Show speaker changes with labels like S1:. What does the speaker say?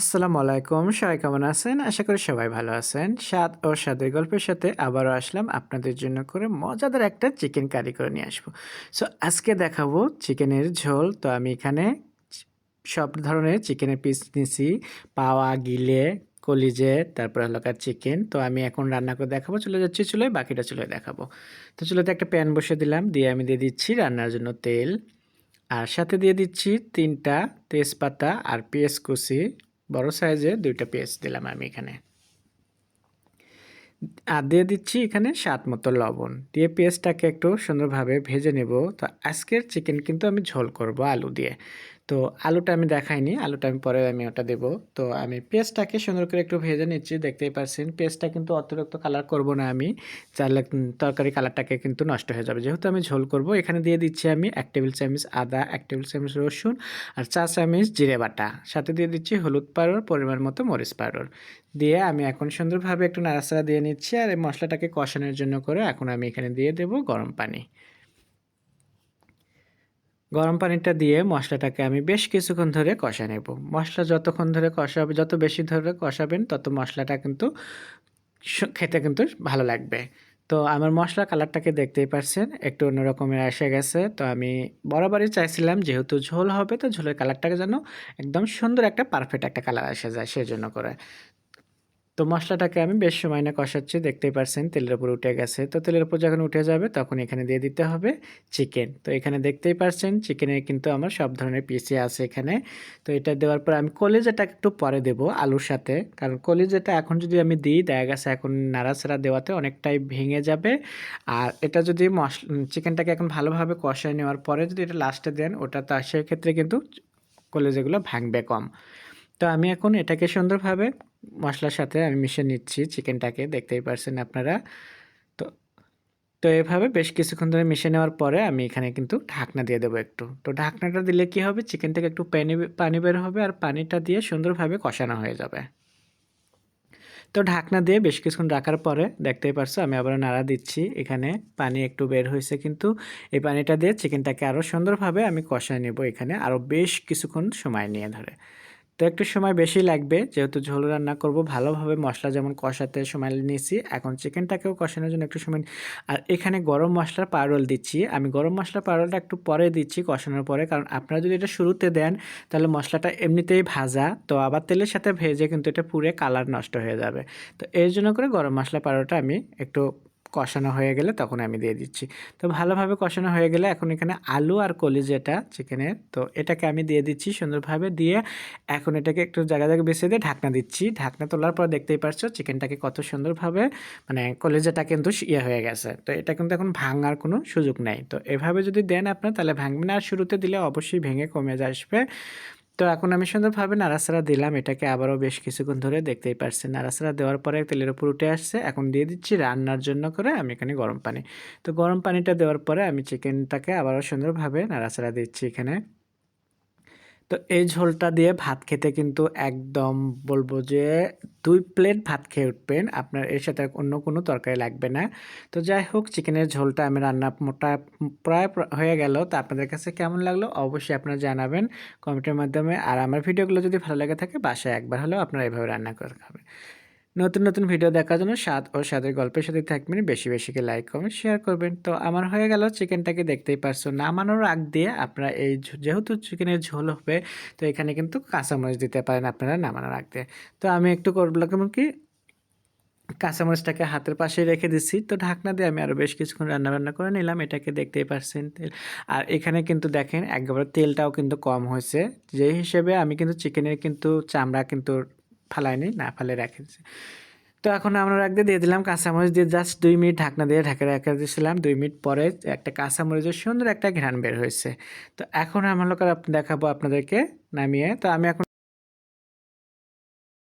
S1: আসসালামু আলাইকুম, সবাই কেমন আছেন? আশা করি সবাই ভালো আছেন। স্বাদ ও স্বাদের গল্পের সাথে আবারও আসলাম আপনাদের জন্য করে মজাদার একটা চিকেন কারি করে নিয়ে আসব। সো আজকে দেখাবো চিকেনের ঝোল। তো আমি এখানে সব ধরনের চিকেনের পিস নিছি। পাওয়া, গিলে, কলিজে, তারপর হলকার চিকেন তো আমি এখন রান্না করে দেখাবো। চলে যাচ্ছি চুলোয় বাকিটা চুলোয় দেখাবো। তো চুলোতে একটা প্যান বসে দিলাম। দিয়ে আমি দিয়ে দিচ্ছি রান্নার জন্য তেল। আর সাথে দিয়ে দিচ্ছি তিনটা তেজপাতা আর পেঁয়াজ কুচি। বড় সাইজে দুইটা পেঁয়াজ দিলাম আমি এখানে। আর দিয়ে দিচ্ছি এখানে স্বাদ মতো লবণ। দিয়ে পেঁয়াজটাকে একটু সুন্দরভাবে ভেজে নেব। তো আজকের চিকেন কিন্তু আমি ঝোল করব আলু দিয়ে। তো আলুটা আমি দেখাইনি, আলুটা আমি পরে আমি ওটা দেবো। তো আমি পেস্টটাকে সুন্দর করে একটু ভেজে নিচ্ছি, দেখতেই পাচ্ছেন পেস্টটা কিন্তু অতিরিক্ত কালার করব না আমি, চাইলে তরকারি কালারটাকে কিন্তু নষ্ট হয়ে যাবে। যেহেতু আমি ঝোল করব, এখানে দিয়ে দিচ্ছি আমি এক টেবিল চামচ আদা, এক টেবিল চামচ রসুন আর চা চামচ জিরে বাটা। সাথে দিয়ে দিচ্ছি হলুদ পাউডার, পরিমাণ মতো মরিচ পাউডার। দিয়ে আমি এখন সুন্দরভাবে একটু নাড়াচাড়া দিয়ে নিচ্ছি আর এই মশলাটাকে কষানোর জন্য করে এখন আমি এখানে দিয়ে দেব গরম পানি। গরম পানিটা দিয়ে মশলাটাকে আমি বেশ কিছুক্ষণ ধরে কষা নেব। মশলা যতক্ষণ ধরে কষাবে, যত বেশি ধরে কষাবেন, তত মশলাটা কিন্তু খেতে কিন্তু ভালো লাগবে। তো আমার মশলা কালারটাকে দেখতেই পারছেন, একটু অন্যরকমের এসে গেছে। তো আমি বরাবরই চাইছিলাম যেহেতু ঝোল হবে, তো ঝোলের কালারটাকে যেন একদম সুন্দর একটা পারফেক্ট একটা কালার এসে যায় সেজন্য করে। তো মশলাটাকে আমি বেশ সময় না কষাচ্ছি, দেখতেই পারছেন তেলের উপর উঠে গেছে। তো তেলের উপর যখন উঠে যাবে তখন এখানে দিয়ে দিতে হবে চিকেন। তো এখানে দেখতেই পারছেন চিকেনের কিন্তু আমার সব ধরনের পিসি আছে এখানে। তো এটা দেওয়ার পর আমি কলেজাটা একটু পরে দেব আলুর সাথে। কারণ কলেজাটা এখন যদি আমি দিই, দেখা গেছে এখন নাড়াচাড়া দেওয়াতে অনেকটাই ভেঙে যাবে। আর এটা যদি মশলা চিকেনটাকে এখন ভালোভাবে কষায় নেওয়ার পরে যদি এটা লাস্টে দেন, ওটা তো সেক্ষেত্রে কিন্তু কলেজাগুলো ভাঙবে কম। তো আমি এখন এটাকে সুন্দরভাবে মশলার সাথে আমি মিশিয়ে নিচ্ছি চিকেনটাকে, দেখতেই পারছেন আপনারা। তো তো এভাবে বেশ কিছুক্ষণ ধরে মিশিয়ে নেওয়ার পরে আমি এখানে কিন্তু ঢাকনা দিয়ে দেবো একটু। তো ঢাকনাটা দিলে কি হবে? চিকেন থেকে একটু পানি পানি বের হবে আর পানিটা দিয়ে সুন্দরভাবে কষানো হয়ে যাবে। তো ঢাকনা দিয়ে বেশ কিছুক্ষণ রাখার পরে, দেখতেই পারছ আমি আবার নাড়া দিচ্ছি। এখানে পানি একটু বের হয়েছে কিন্তু এই পানিটা দিয়ে চিকেনটাকে আরও সুন্দরভাবে আমি কষায় নেব এখানে আরও বেশ কিছুক্ষণ সময় নিয়ে ধরে। তো একটু সময় বেশি লাগবে, যেহেতু ঝোল রান্না করব, ভালোভাবে মশলা যেমন কষাতে সময় নিয়েছি, এখন চিকেনটাকেও কষানোর জন্য একটু সময় আর এখানে গরম মশলার পাউরল দিচ্ছি। আমি গরম মশলার পাউরলটা একটু পরে দিচ্ছি কষানোর পরে, কারণ আপনারা যদি এটা শুরুতে দেন, তাহলে মশলাটা এমনিতেই ভাজা, তো আবার তেলের সাথে ভেজে কিন্তু এটা পুরে কালার নষ্ট হয়ে যাবে। তো এর জন্য করে গরম মশলা পাউডারটা আমি একটু কষানো হয়ে গেলে তখন আমি দিয়ে দিচ্ছি। তো ভালোভাবে কষানো হয়ে গেলে এখন এখানে আলু আর কলিজাটা চিকেনের তো এটাকে আমি দিয়ে দিচ্ছি সুন্দরভাবে দিয়ে এখন এটাকে একটু জায়গা জায়গা বেছে দিয়ে ঢাকনা দিচ্ছি। ঢাকনা তোলার পর দেখতেই পারছ চিকেনটাকে কত সুন্দরভাবে মানে কলিজাটা কিন্তু ইয়ে হয়ে গেছে। তো এটা কিন্তু এখন ভাঙার কোনো সুযোগ নেই। তো এভাবে যদি দেন আপনার তাহলে ভাঙবে না। আর শুরুতে দিলে অবশ্যই ভেঙে কমে আসবে। তো এখন আমি সুন্দরভাবে নাড়াচাড়া দিলাম, এটাকে আবারও বেশ কিছুক্ষণ ধরে দেখতেই পারছি নাড়াচাড়া দেওয়ার পরে তেলের উপর উঠে আসছে। এখন দিয়ে দিচ্ছি রান্নার জন্য করে আমি এখানে গরম পানি। তো গরম পানিটা দেওয়ার পরে আমি চিকেনটাকে আবারও সুন্দরভাবে নাড়াচাড়া দিচ্ছি এখানে। তো এই ঝোলটা দিয়ে ভাত খেতে কিন্তু একদম বলব যে দুই প্লেট ভাত খেয়ে উঠবেন। আপনার এর সাথে অন্য কোনো তরকারি লাগবে না। তো যাই হোক, চিকেনের ঝোলটা আমি রান্না মোটা প্রায় হয়ে গেল। তো আপনাদের কাছে কেমন লাগল অবশ্যই আপনারা জানাবেন কমেন্টের মাধ্যমে। আর আমার ভিডিওগুলো যদি ভালো লাগে থাকে, বাসায় একবার হলেও আপনারা এভাবে রান্না করে খাবেন। নতুন নতুন ভিডিও দেখার জন্য স্বাদ ও স্বাদের গল্পের সাথে থাকবেন। বেশি বেশিকে লাইক কমেন্ট শেয়ার করবেন। তো আমার হয়ে গেল চিকেনটাকে দেখতেই পারছ। নামানোর আগ দিয়ে আপনারা এই যেহেতু চিকেনের ঝোল হবে, তো এখানে কিন্তু কাঁচামরিচ দিতে পারেন আপনারা নামানোর আগ দিয়ে। তো আমি একটু করলাম কি কাঁচামরিচটাকে হাতের পাশে রেখে দিচ্ছি তো ঢাকনা দিয়ে আমি আরও বেশ কিছুক্ষণ রান্না বান্না করে নিলাম। এটাকে দেখতেই পারছেন তেল। আর এখানে কিন্তু দেখেন, একবারে তেলটাও কিন্তু কম হয়েছে। যে হিসেবে আমি কিন্তু চিকেনের কিন্তু চামড়া কিন্তু ফালাইনি না ফালে রেখেছি। তো এখন আমরা রাখতে দিয়ে দিলাম কাঁচামরিচ দিয়ে জাস্ট দুই মিনিট ঢাকনা দিয়ে ঢাকা রেখে দিয়েছিলাম। দুই মিনিট পরে একটা কাঁচামরিচের সুন্দর একটা ঘ্রাণ বের হয়েছে। তো এখন আমার লোকের দেখাবো আপনাদেরকে নামিয়ে। তো আমি এখন